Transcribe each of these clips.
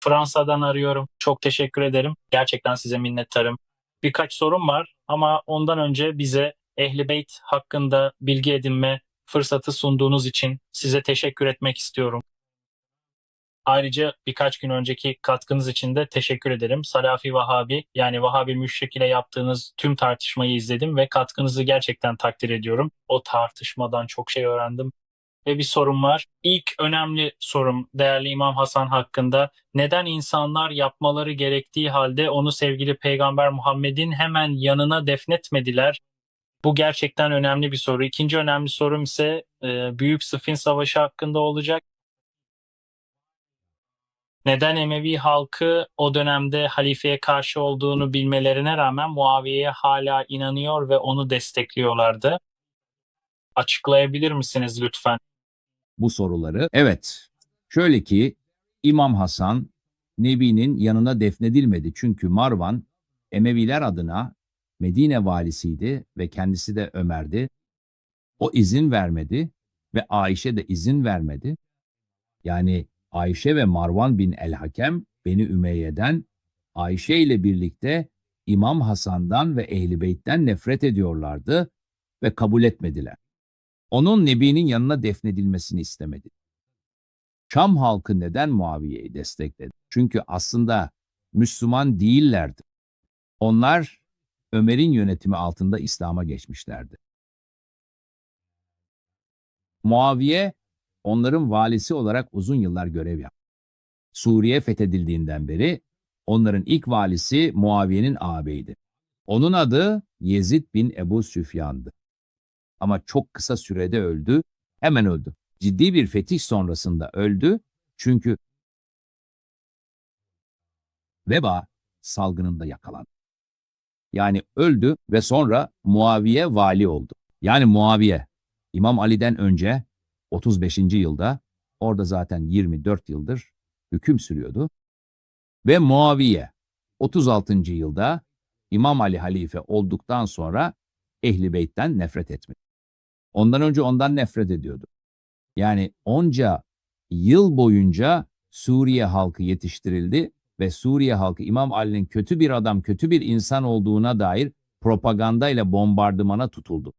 Fransa'dan arıyorum. Çok teşekkür ederim. Gerçekten size minnettarım. Birkaç sorum var ama ondan önce bize Ehli Beyt hakkında bilgi edinme fırsatı sunduğunuz için size teşekkür etmek istiyorum. Ayrıca birkaç gün önceki katkınız için de teşekkür ederim. Salafi Vahabi yani Vahabi Müşrik ile yaptığınız tüm tartışmayı izledim ve katkınızı gerçekten takdir ediyorum. O tartışmadan çok şey öğrendim. Ve bir sorum var. İlk önemli sorum değerli İmam Hasan hakkında. Neden insanlar yapmaları gerektiği halde onu sevgili Peygamber Muhammed'in hemen yanına defnetmediler? Bu gerçekten önemli bir soru. İkinci önemli sorum ise e, Büyük Sıffin Savaşı hakkında olacak. Neden Emevi halkı o dönemde halifeye karşı olduğunu bilmelerine rağmen Muaviye'ye hala inanıyor ve onu destekliyorlardı? Açıklayabilir misiniz lütfen? Bu soruları. Evet, şöyle ki İmam Hasan Nebi'nin yanına defnedilmedi. Çünkü Marvan Emeviler adına Medine valisiydi ve kendisi de Ömer'di. O izin vermedi ve Ayşe de izin vermedi. Yani Ayşe ve Marvan bin el-Hakem Beni Ümeyye'den Ayşe ile birlikte İmam Hasan'dan ve Ehli Beyt'ten nefret ediyorlardı ve kabul etmediler. Onun Nebi'nin yanına defnedilmesini istemedi. Şam halkı neden Muaviye'yi destekledi? Çünkü aslında Müslüman değillerdi. Onlar Ömer'in yönetimi altında İslam'a geçmişlerdi. Muaviye onların valisi olarak uzun yıllar görev yaptı. Suriye fethedildiğinden beri onların ilk valisi Muaviye'nin ağabeydi. Onun adı Yezid bin Ebu Süfyan'dı ama çok kısa sürede öldü. Hemen öldü. Ciddi bir fetih sonrasında öldü. Çünkü veba salgınında yakalandı. Yani öldü ve sonra Muaviye vali oldu. Yani Muaviye İmam Ali'den önce 35. yılda orada zaten 24 yıldır hüküm sürüyordu. Ve Muaviye 36. yılda İmam Ali halife olduktan sonra Ehli Beyt'ten nefret etmedi. Ondan önce ondan nefret ediyordu. Yani onca yıl boyunca Suriye halkı yetiştirildi ve Suriye halkı İmam Ali'nin kötü bir adam, kötü bir insan olduğuna dair propagandayla bombardımana tutuldu.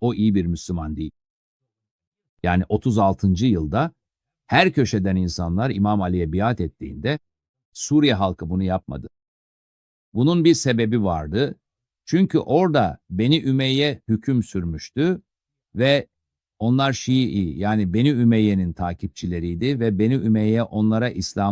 O iyi bir Müslüman değil. Yani 36. yılda her köşeden insanlar İmam Ali'ye biat ettiğinde Suriye halkı bunu yapmadı. Bunun bir sebebi vardı. Çünkü orada Beni Ümeyye hüküm sürmüştü ve onlar Şii yani Beni Ümeyye'nin takipçileriydi ve Beni Ümeyye onlara İslam